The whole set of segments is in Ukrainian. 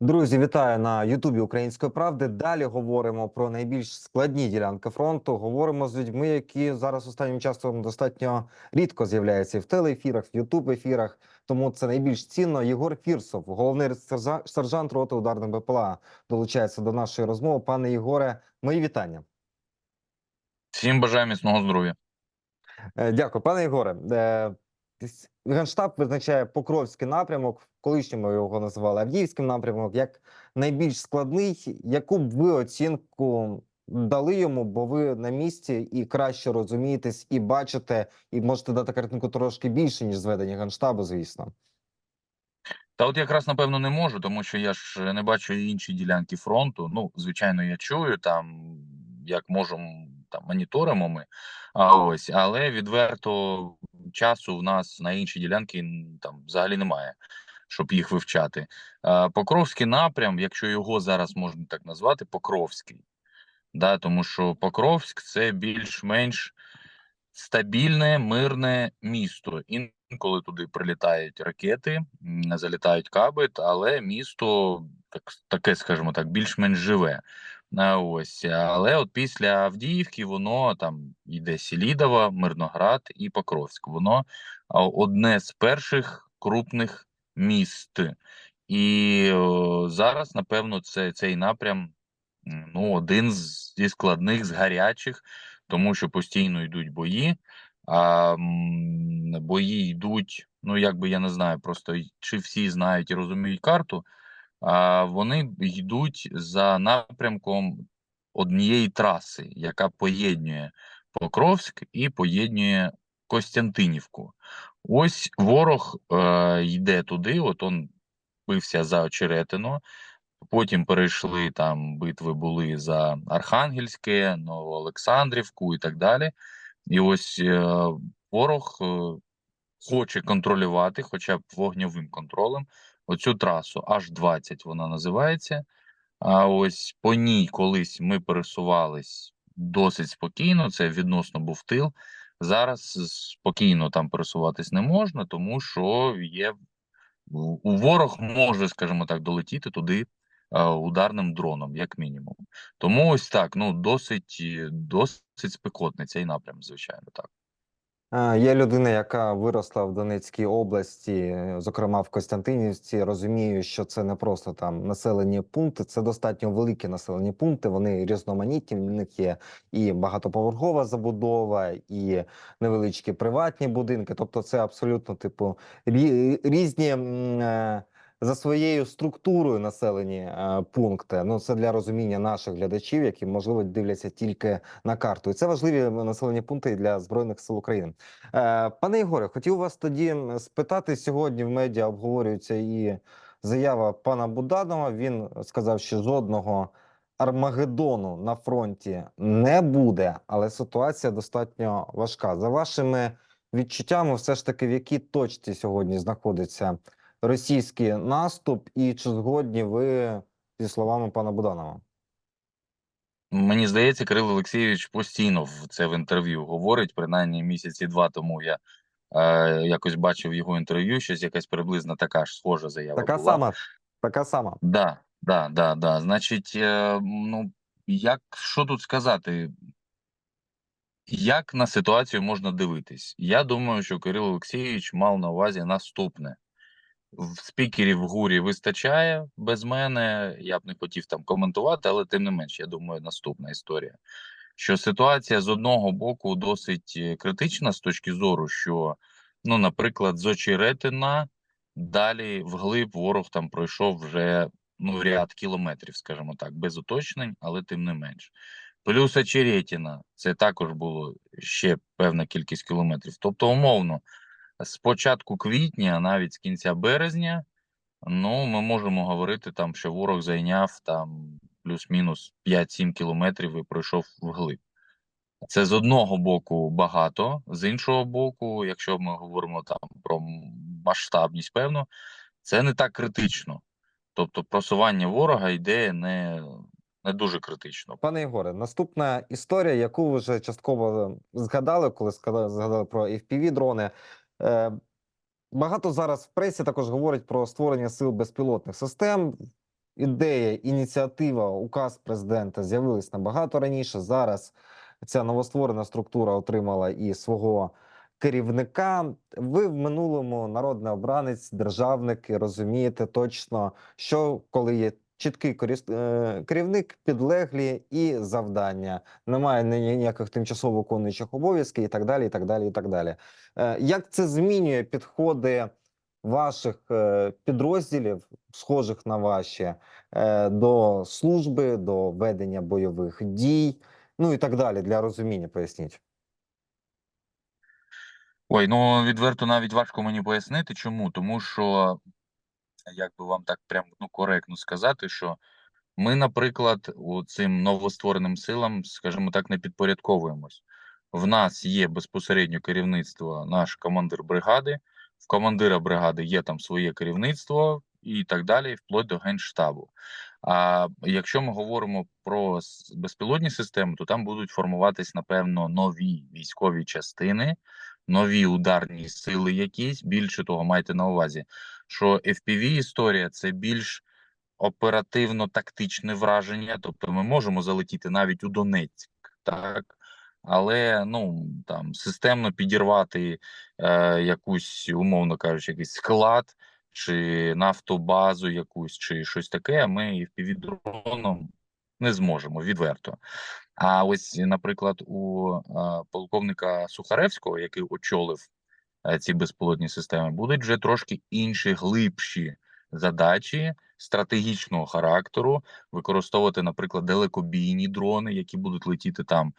Друзі, вітаю на Ютубі Української правди. Далі говоримо про найбільш складні ділянки фронту. Говоримо з людьми, які зараз останнім часом достатньо рідко з'являються в телеефірах, в Ютуб ефірах. Тому це найбільш цінно. Єгор Фірсов, головний сержант роти ударних БПЛА, долучається до нашої розмови. Пане Єгоре, мої вітання. Всім бажаю міцного здоров'я. Е, Дякую, пане Єгоре. Генштаб визначає Покровський напрямок, в колишньому його називали Авдіївським напрямок, як найбільш складний. Яку б ви оцінку дали йому, бо ви на місці і краще розумієтесь, і бачите, і можете дати картинку трошки більше, ніж зведення Генштабу, звісно. Та от якраз напевно не можу, тому що я ж не бачу інші ділянки фронту. Ну, звичайно, я чую там, як можемо там моніторимо ми. А ось, але відверто часу в нас на інші ділянки там взагалі немає, щоб їх вивчати. Покровський напрям, якщо його зараз можна так назвати, Покровський. Да, тому що Покровськ це більш-менш стабільне, мирне місто. Інколи туди прилітають ракети, залітають каби, та- але місто так, таке, скажімо так, більш-менш живе. Ось, але от після Авдіївки воно там йде Селідова, Мирноград і Покровськ. Воно одне з перших крупних міст. І зараз, напевно, це цей напрям ну, один з- зі складних, з гарячих, тому що постійно йдуть бої. А бої йдуть, ну якби я не знаю, просто чи всі знають і розуміють карту, вони йдуть за напрямком однієї траси, яка поєднує Покровськ і поєднує Костянтинівку. Ось ворог е, йде туди, от он бився за Очеретино, потім перейшли там битви були за Архангельське, Новоолександрівку і так далі. І ось е, ворог е, хоче контролювати, хоча б вогньовим контролем, оцю трасу H20 вона називається. А ось по ній колись ми пересувались досить спокійно. Це відносно був тил. Зараз спокійно там пересуватись не можна, тому що є у ворог може, скажімо так, долетіти туди ударним дроном, як мінімум. Тому ось так, ну досить, досить спекотний цей напрям, звичайно, так. Є людина, яка виросла в Донецькій області, е, зокрема в Костянтинівці. Розумію, що це не просто там населені пункти, це достатньо великі населені пункти. Вони різноманітні. В них є і багатоповерхова забудова, і невеличкі приватні будинки. Тобто, це абсолютно типу різні. е, За своєю структурою населені е, пункти. Ну це для розуміння наших глядачів, які можливо дивляться тільки на карту. І це важливі населені пункти для збройних сил України. Е, Пане Ігоре, хотів вас тоді спитати сьогодні. В медіа обговорюється і заява пана Буданова. Він сказав, що жодного Армагеддону на фронті не буде, але ситуація достатньо важка. За вашими відчуттями, все ж таки, в якій точці сьогодні знаходиться російський наступ, і чи згодні ви зі словами пана Буданова? Мені здається, Кирило Олексійович постійно в це в інтерв'ю говорить. Принаймні місяці два тому я е, якось бачив його інтерв'ю. Щось якась приблизно така ж схожа заява Така була. сама, така сама. Да, да, да, да. Значить, е, ну як що тут сказати? Як на ситуацію можна дивитись? Я думаю, що Кирило Олексійович мав на увазі наступне: спікерів в гурі вистачає без мене. Я б не хотів там коментувати, але тим не менш, я думаю, наступна історія. Що ситуація з одного боку досить е, критична з точки зору, що, ну, наприклад, з Очеретина далі вглиб ворог там пройшов вже ну, ряд кілометрів, скажімо так, без уточнень, але тим не менш. Плюс Очеретіна, це також було ще певна кількість кілометрів. Тобто, умовно, з початку квітня, навіть з кінця березня, ну, ми можемо говорити там, що ворог зайняв там плюс-мінус 5-7 кілометрів і пройшов вглиб. Це з одного боку багато, з іншого боку, якщо ми говоримо там про масштабність, певно, це не так критично. Тобто просування ворога йде не, не дуже критично. Пане Єгоре, наступна історія, яку ви вже частково згадали, коли згадали про fpv дрони. Е, багато зараз в пресі також говорять про створення сил безпілотних систем. ідея, ініціатива, указ президента з'явились набагато раніше. Зараз ця новостворена структура отримала і свого керівника. Ви в минулому народний обранець, державник і розумієте точно, що коли є чіткий е, керівник, підлеглі і завдання. Немає ніяких тимчасово виконуючих обов'язків і так далі. І так далі, і так далі. Е, Як це змінює підходи ваших е, підрозділів, схожих на ваші, до служби, до ведення бойових дій, ну і так далі для розуміння, поясніть. Ой, ну відверто навіть важко мені пояснити, чому. Тому що, як би вам так прям ну, коректно сказати, що ми, наприклад, у цим новоствореним силам, скажімо так, не підпорядковуємось. В нас є безпосередньо керівництво, наш командир бригади. В командира бригади є там своє керівництво і так далі, вплоть до генштабу. А якщо ми говоримо про безпілотні системи, то там будуть формуватись, напевно, нові військові частини, нові ударні сили якісь. Більше того, майте на увазі, що FPV історія це більш оперативно-тактичне враження. Тобто ми можемо залетіти навіть у Донецьк, так. Але ну там системно підірвати е, якусь, умовно кажучи, якийсь склад чи нафтобазу якусь, чи щось таке, ми впівдроном не зможемо відверто. А ось, наприклад, у е, полковника Сухаревського, який очолив ці безпілотні системи, будуть вже трошки інші глибші задачі стратегічного характеру, використовувати, наприклад, далекобійні дрони, які будуть летіти там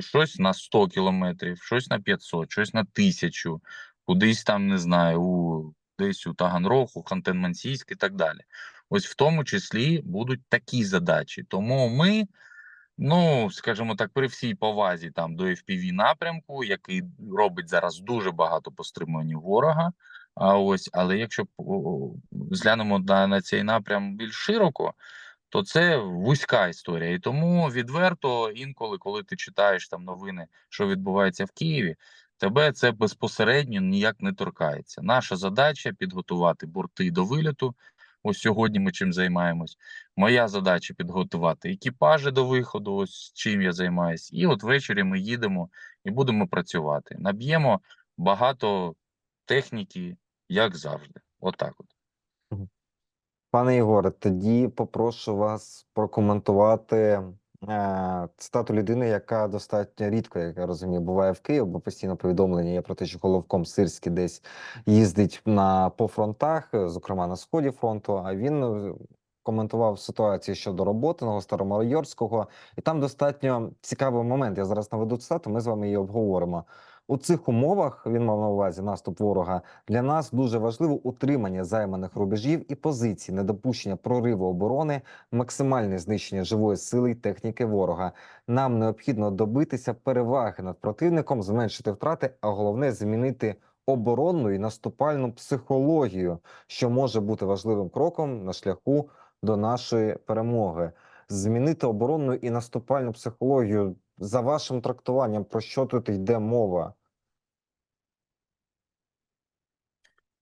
щось на 100 кілометрів, щось на 500, щось на 1000, кудись там, не знаю, у десь у Таганрог, у Хантен-Мансійськ і так далі. Ось в тому числі будуть такі задачі. Тому ми, ну скажімо так, при всій повазі там до FPV напрямку, який робить зараз дуже багато по стримуванню ворога. А ось, але якщо зглянемо на, на цей напрям більш широко, то це вузька історія. І тому відверто інколи, коли ти читаєш там новини, що відбувається в Києві, тебе це безпосередньо ніяк не торкається. Наша задача підготувати борти до виліту. Ось сьогодні ми чим займаємось. Моя задача підготувати екіпажі до виходу, ось чим я займаюсь. І от ввечері ми їдемо і будемо працювати. Наб'ємо багато техніки, як завжди. Отак от. Пане Ігоре, тоді попрошу вас прокоментувати цитату людини, яка достатньо рідко, як я розумію, буває в Києві, бо постійно повідомлення є про те, що головком Сирський десь їздить на по фронтах, е, зокрема на сході фронту. А він е, коментував ситуацію щодо роботи на Старомайорського, і там достатньо цікавий момент. Я зараз наведу цитату. Ми з вами її обговоримо. У цих умовах він мав на увазі наступ ворога. Для нас дуже важливо утримання займаних рубежів і позицій, недопущення прориву оборони, максимальне знищення живої сили й техніки ворога. Нам необхідно добитися переваги над противником, зменшити втрати, а головне змінити оборонну і наступальну психологію, що може бути важливим кроком на шляху до нашої перемоги. Змінити оборонну і наступальну психологію за вашим трактуванням, про що тут йде мова?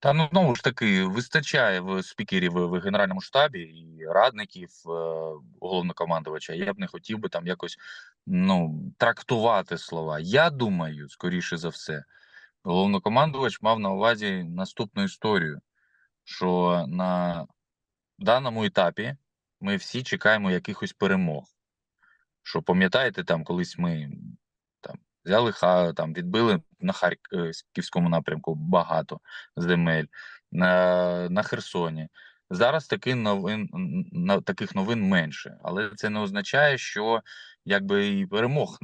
Та ну знову ж таки вистачає в спікерів в генеральному штабі і радників е, головнокомандувача. Я б не хотів би там якось ну трактувати слова. Я думаю, скоріше за все, головнокомандувач мав на увазі наступну історію, що на даному етапі ми всі чекаємо якихось перемог. Що пам'ятаєте, там колись ми взяли ха там відбили на Харківському напрямку багато земель на, на Херсоні. Зараз таки новин на таких новин менше, але це не означає, що якби і перемог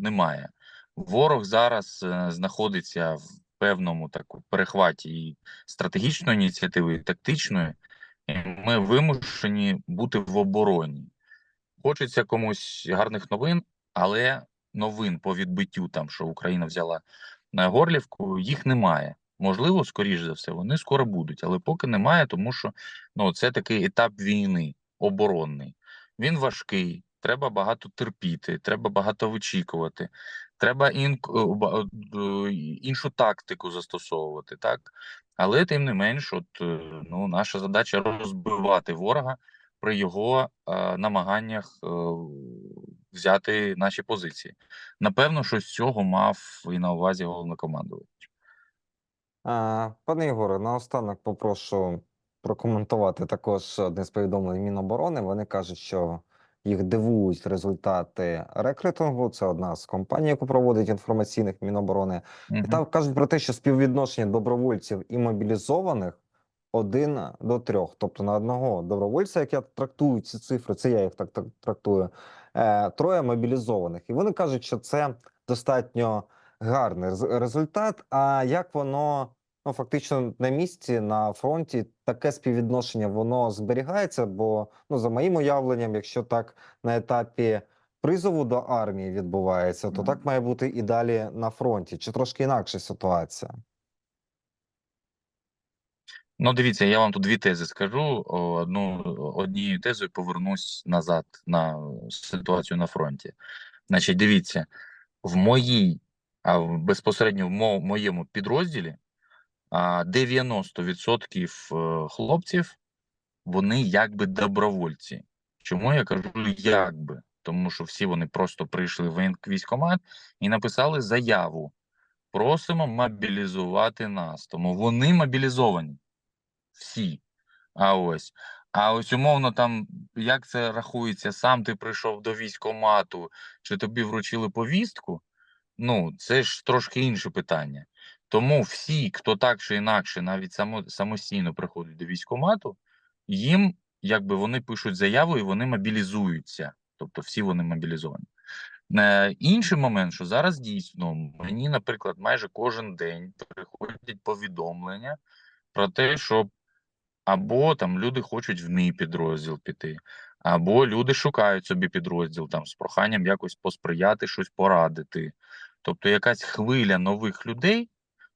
немає. Ворог зараз е, знаходиться в певному таку перехваті і стратегічної ініціативи, і тактичної, і ми вимушені бути в обороні. Хочеться комусь гарних новин, але новин по відбиттю, там що Україна взяла на Горлівку, їх немає. Можливо, скоріш за все, вони скоро будуть, але поки немає, тому що ну це такий етап війни оборонний. Він важкий, треба багато терпіти, треба багато вичікувати, треба ін... е, ба- е, іншу тактику застосовувати, так. Але тим не менш, от е, ну, наша задача розбивати ворога при його е, намаганнях е, взяти наші позиції. Напевно, що з цього мав і на увазі головнокомандувач. Пане Ігоре, наостанок попрошу прокоментувати також одне з повідомлень Міноборони. Вони кажуть, що їх дивують результати рекрутингу. Це одна з компаній, яку проводить інформаційних Міноборони. І там кажуть про те, що співвідношення добровольців і мобілізованих один до трьох. Тобто на одного добровольця, як я трактую ці цифри, це я їх так, трактую, е, троє мобілізованих. І вони кажуть, що це достатньо гарний рез- результат. А як воно ну фактично на місці на фронті таке співвідношення воно зберігається? Бо ну за моїм уявленням, якщо так на етапі призову до армії відбувається, то так має бути і далі на фронті, чи трошки інакша ситуація? Ну, дивіться, я вам тут дві тези скажу. Одну однією тезою повернусь назад на ситуацію на фронті. Значить, дивіться, в моїй, а безпосередньо в моєму підрозділі 90% е, хлопців вони якби добровольці. Чому я кажу якби? Тому що всі вони просто прийшли в військкомат і написали заяву. Просимо мобілізувати нас. Тому вони мобілізовані. Всі. А ось. А ось умовно там, як це рахується, сам ти прийшов до військкомату, чи тобі вручили повістку? Ну, це ж трошки інше питання. Тому всі, хто так чи інакше, навіть само, самостійно приходить до військкомату, їм якби вони пишуть заяву і вони мобілізуються. Тобто всі вони мобілізовані. Е, інший момент, що зараз дійсно мені, наприклад, майже кожен день приходять повідомлення про те, що або там люди хочуть в мій підрозділ піти, або люди шукають собі підрозділ там з проханням якось посприяти, щось порадити. Тобто якась хвиля нових людей,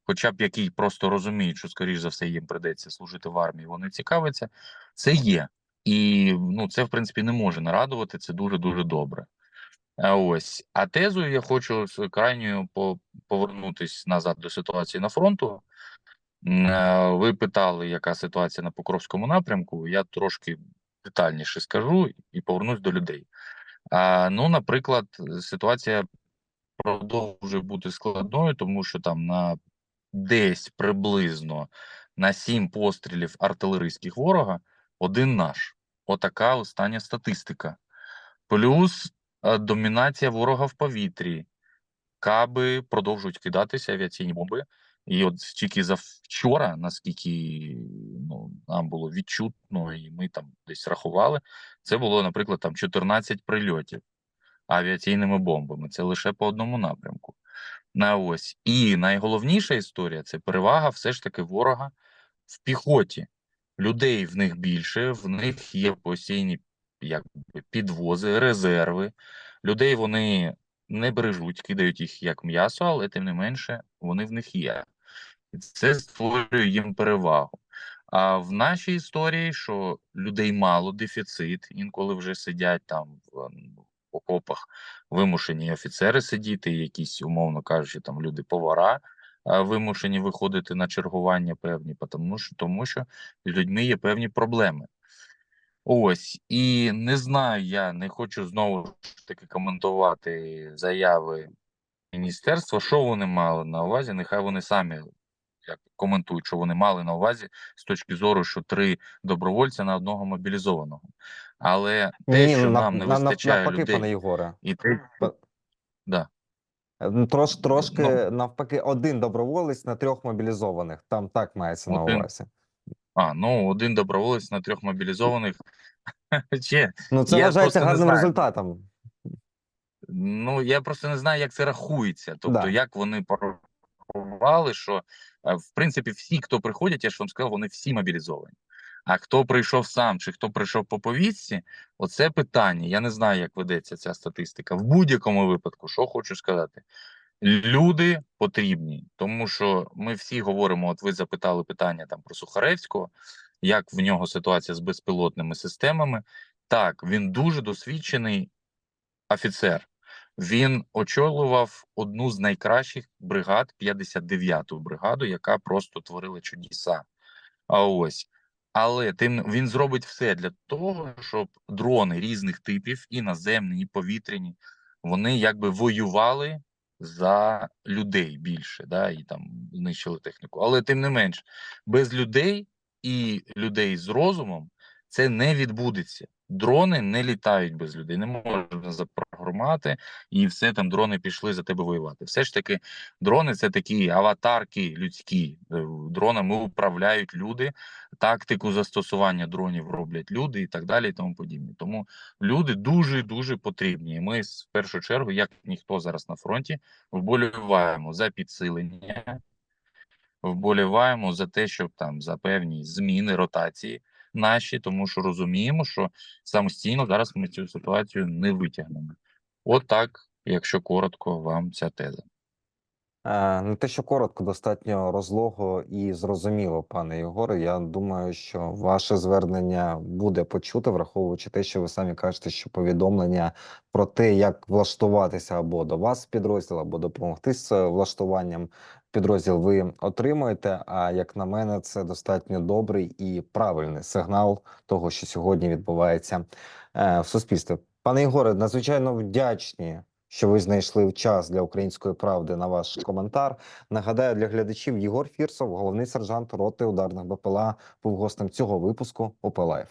хоча б які просто розуміють, що скоріш за все їм придеться служити в армії, вони цікавляться, це є. І ну, це, в принципі, не може нарадувати, це дуже-дуже добре. А ось. А тезою я хочу крайньою по- повернутись назад до ситуації на фронту. Е, Ви питали, яка ситуація на Покровському напрямку. Я трошки детальніше скажу і повернусь до людей. А, ну, наприклад, ситуація продовжує бути складною, тому що там на десь приблизно на сім пострілів артилерійських ворога один наш. Отака остання статистика. Плюс е, домінація ворога в повітрі. Каби продовжують кидатися авіаційні бомби. І от тільки за вчора, наскільки ну, нам було відчутно, і ми там десь рахували, це було, наприклад, там 14 прильотів авіаційними бомбами. Це лише по одному напрямку. На ось. І найголовніша історія це перевага все ж таки ворога в піхоті. Людей в них більше, в них є постійні якби, підвози, резерви. Людей вони не бережуть, кидають їх як м'ясо, але тим не менше вони в них є. І це створює їм перевагу. А в нашій історії, що людей мало, дефіцит, інколи вже сидять там в окопах вимушені офіцери сидіти, якісь, умовно кажучи, там люди повара вимушені виходити на чергування певні, тому що, тому що з людьми є певні проблеми. Ось, і не знаю, я не хочу знову ж таки коментувати заяви міністерства, що вони мали на увазі. Нехай вони самі як коментують, що вони мали на увазі з точки зору, що три добровольця на одного мобілізованого. Але те, Ні, що нав- нам не нав- вистачає навпаки, людей, пане Єгоре. і те, Па- да. Е, ну, Трош, трошки Ну. навпаки, один доброволець на трьох мобілізованих. Там так мається на Один. увазі. А, ну один доброволець на трьох мобілізованих. Чи Ну, це Я вважається просто не гарним знаю. результатом. Ну, я просто не знаю, як це рахується. Тобто, Да. як вони порахували, що е, в принципі всі, хто приходять, я ж вам сказав, вони всі мобілізовані. А хто прийшов сам чи хто прийшов по повістці, оце питання. Я не знаю, як ведеться ця статистика. В будь-якому випадку, що хочу сказати, люди потрібні, тому що ми всі говоримо. От ви запитали питання там про Сухаревського, як в нього ситуація з безпілотними системами. Так, він дуже досвідчений офіцер. Він очолював одну з найкращих бригад, 59-ту бригаду, яка просто творила чудеса. А ось. Але тим він зробить все для того, щоб дрони різних типів, і наземні, і повітряні, вони якби воювали за людей більше, да, і там знищили техніку. Але тим не менш, без людей і людей з розумом це не відбудеться. Дрони не літають без людей, не можна запрограмати, і все там дрони пішли за тебе воювати. Все ж таки, дрони це такі аватарки людські. Е, Дронами управляють люди, тактику застосування дронів роблять люди і так далі, і тому подібне. Тому люди дуже дуже потрібні. Ми в першу чергу, як ніхто зараз на фронті, вболіваємо за підсилення, вболіваємо за те, щоб там за певні зміни, ротації наші, тому що розуміємо, що самостійно зараз ми цю ситуацію не витягнемо. От якщо коротко, вам ця теза. Е, Не те, що коротко, достатньо розлого і зрозуміло, пане Єгоре. Я думаю, що ваше звернення буде почуте, враховуючи те, що ви самі кажете, що повідомлення про те, як влаштуватися або до вас підрозділ, або допомогти з е, влаштуванням підрозділ, ви отримуєте. А як на мене, це достатньо добрий і правильний сигнал того, що сьогодні відбувається е, в суспільстві. Пане Ігоре, надзвичайно вдячні що ви знайшли час для української правди на ваш коментар. Нагадаю для глядачів Єгор Фірсов, головний сержант роти ударних БПЛА, був гостем цього випуску ОП Лайф.